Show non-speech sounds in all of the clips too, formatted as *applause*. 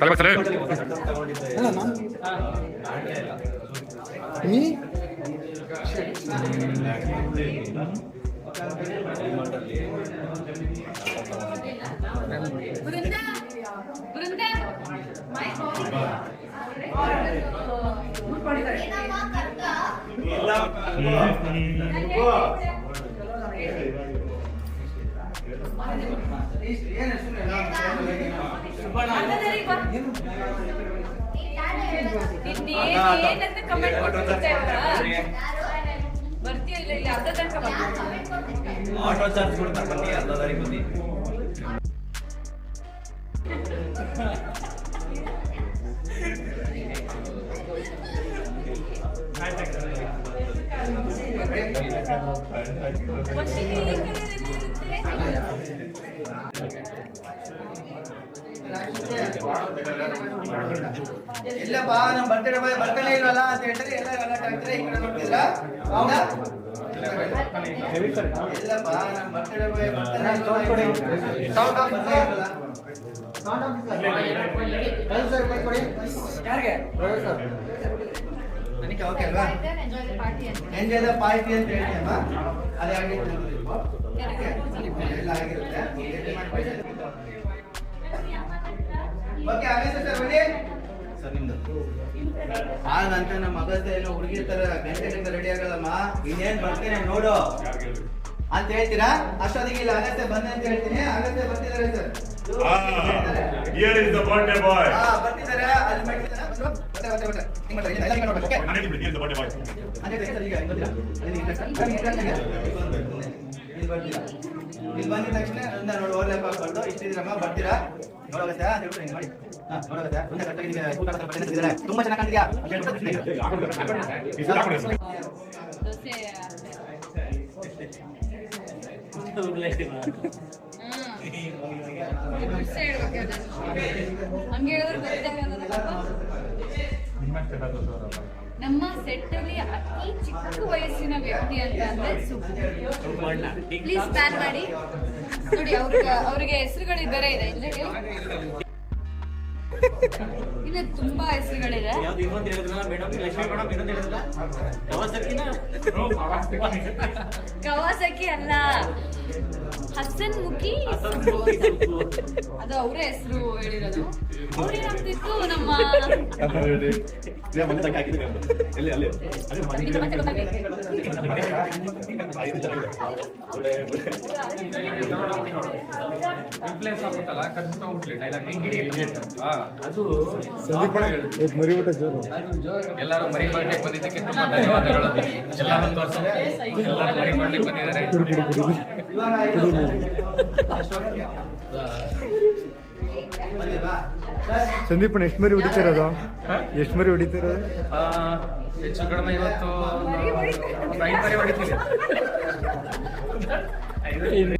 ತಲೆ ತಲೆ. ಅಲ್ಲ ನಾನು ನೀ ಬೃಂದ ಆಟೋ ಚಾರ್ಜ್ ಕೊಡ್ತಾರೆ ಬನ್ನಿ ಅರ್ಧ ದಾರಿ ಬನ್ನಿ ಒಟ್ಟಿಗೆ ಈ ಕಡೆ ಇರುತ್ತೆ. ಇಲ್ಲಪ್ಪ ನಮ್ಮ ಬರ್ತಡೇ ಬಾಯ್ ಬರ್ತಾನೆ ಇಲ್ವಲ್ಲ ಅಂತ ಹೇಳ್ತಾರೆ ಎಲ್ಲ ಗಲಾಟೆ ಆಗ್ತಾರೆ ಈ ಕಡೆ ನೋಡ್ತಿದ್ರಾ ಹೌದಾ ಇಲ್ಲಪ್ಪ ನಮ್ಮ ಬರ್ತಡೇ ಬಾಯ್ ಬರ್ತಾನೆ ಸೌಂಡ್ ಆಫ್ ಇಲ್ವಲ್ಲ ಯಾರಿಗೆ ನನಗೆ ಓಕೆ ಅಲ್ವಾ Enjoy the party ಅಂತ. ಎಂಜಾಯ್ ದ ಪಾರ್ಟಿ ಅಂತ ಹೇಳ್ತೀಯಮ್ಮ ಅದೇ ಆಗಿತ್ತು ಎಲ್ಲ ಆಗಿರುತ್ತೆ ಸರ್ ನಿಮ್ದು ಆ ನಂತರ ನಮ್ಮ ಅಗತ್ಯ ಏನೋ ಹುಡುಗಿ ತರ ಗಂಟೆಗಳಿಂದ ರೆಡಿ ಆಗಲ್ಲಮ್ಮ. ಇನ್ನೇನ್ ಬರ್ತೀನಿ ನೋಡು. ಅಂತ ಹೇಳ್ತೀರಾ? ಅಷ್ಟೊತ್ತಿಗೆ ಇಲ್ಲ ಅಗತ್ಯ ಬಂದೆ ಅಂತ ಹೇಳ್ತೀನಿ. ಅಗತ್ಯ ಬರ್ತಿದ್ದಾರೆ sir. Is the birthday boy ಹಾ ಬರ್ತಿದ್ದಾರೆ. ಅಲ್ಲಿ ಮಾಡ್ತಿದ್ದಾರೆ. ಮತ್ತೆ ಬರ್ತೇ ಬರ್ತೇ ಹಿಂಗ್ ಮಾಡ್ತಾರೆ ಎಲ್ಲ ಹಿಂಗ್ ಮಾಡ್ಬೇಕು ಓಕೆ. ಅಂದ್ರೆ ಸರ್ ಈಗ? ಅಲ್ಲಿ ಇಲ್ಲಿ ಬರ್ತೀರಾ? ಇಲ್ಲಿ ಬಂದಿದ ತಕ್ಷಣ ನೋಡಿ ಓವರ್ಲ್ಯಾಪ್ ಹಾಕೊಂಡು ಇಷ್ಟಿದ್ರಮ್ಮ ಬರ್ತೀರಾ? ತುಂಬಾ ನಮ್ಮ ಸೆಟ್ ಅಲ್ಲಿ ಅತಿ ಚಿಕ್ಕ ವಯಸ್ಸಿನ ವ್ಯಕ್ತಿ ಅಂತ ಅಂದ್ರೆ ಸುಬ್ಬಣ್ಣ ಪ್ಲೀಸ್ ಪ್ಯಾನ್ ಮಾಡಿ. ನೋಡಿ ಅವ್ರಿಗೆ ಅವ್ರಿಗೆ ಹೆಸರುಗಳು ಬೇರೆ ಇದೆ. ಇಲ್ಲ ತುಂಬಾ ಹೆಸರುಗಳಿದೆ. ಕವಾಸಕಿ ಅಲ್ಲ. ಹಸನ್ ಮುಖಿ. ಅದು ಅವರೇ ಹೆಸರು ಹೇಳಿರೋದು. ಅವ್ರೇನಾಗ್ತಿತ್ತು ನಮ್ಮ. ಎಲ್ಲರೂ ಮರಿ ಮಾಡ್ಲಿಕ್ಕೆ ಬಂದಿದ್ದಕ್ಕೆ ತುಂಬಾ ಧನ್ಯವಾದಗಳು. ಎಲ್ಲ ಒಂದು ವರ್ಷ. ಎಲ್ಲರೂ ಮರಿ ಮಾಡ್ಲಿಕ್ಕೆ ಬಂದಿದ್ದಾರೆ. *laughs* ಸಂದೀಪಣ್ಣ ಎಷ್ಟು ಮರಿ ಹೊಡಿತಿರೋದು? ಎಷ್ಟು ಮರಿ ಹೊಡಿತಿರೋದು? ಹೆಚ್ಚು ಕಡಿಮೆ ಇವತ್ತು ಐದು ಮರಿ ಹೊಡಿತೀವಿ. *laughs*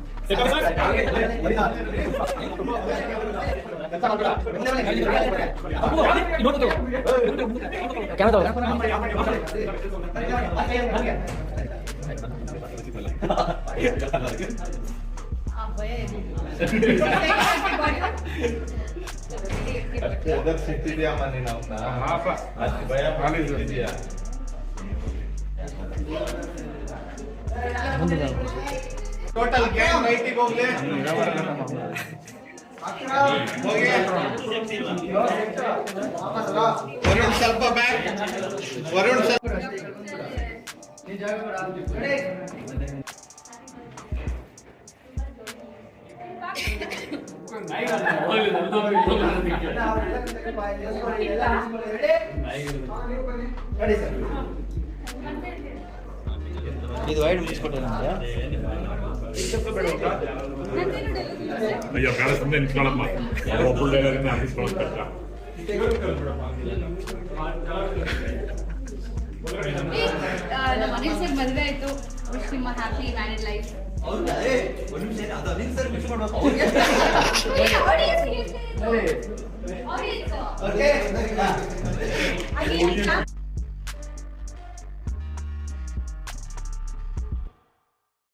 ಎಲ್ಲ ಬನ್ನಿ ಅಕ್ರಮ್ ಸೆಟ್ ಬನ್ನಿ ಎಲ್ಲ ಬನ್ನಿ ಬನ್ನಿ ಬನ್ನಿ ಆ ಭಯ ಇದೆ. ಸಿಕ್ತಿದ್ಯಮ್ಮ ನೀನು ಅವ್ನ ಅಷ್ಟು ಭಯ ಪಡ್ತಿದ್ಯಾ ಟೋಟಲ್ ಗ್ಯಾಂಗ್ ರೈಟಿಗೆ ಹೋಗ್ಲಿ ಹೋಗಿ ವರುಣ್ ಸ್ವಲ್ಪ ಬ್ಯಾಕ್ ವರುಣ್ ಸ್ವಲ್ಪ ನೀನ್ ಜಾಗ ಕೊಡು, ಆಗುತ್ತೆ. ರೆಡಿ? ರೆಡಿ ಸರ್ ಇದು ವೈಡ್ ಮುಗಿಸ್ಕೊಟ್ಟೆ ಅಯ್ಯೋ ಬೇಡ ಸುಮ್ಮನೆ ನಿಂತ್ಕೊಳ್ಳಮ್ಮ ಒಬ್ಬಳು ಹಾಕಿಸ್ಕೊಳ್ಳೋದು ಕಷ್ಟ ನಮ್ಮ ಅನಿಲ್ ಸರ್ ಮದುವೆ ಆಯ್ತು ವಿಶ್ ನಿಮ್ಮ ಹ್ಯಾಪಿ ಮ್ಯಾರಿಡ್ ಲೈಫ್ ಹೌದಾ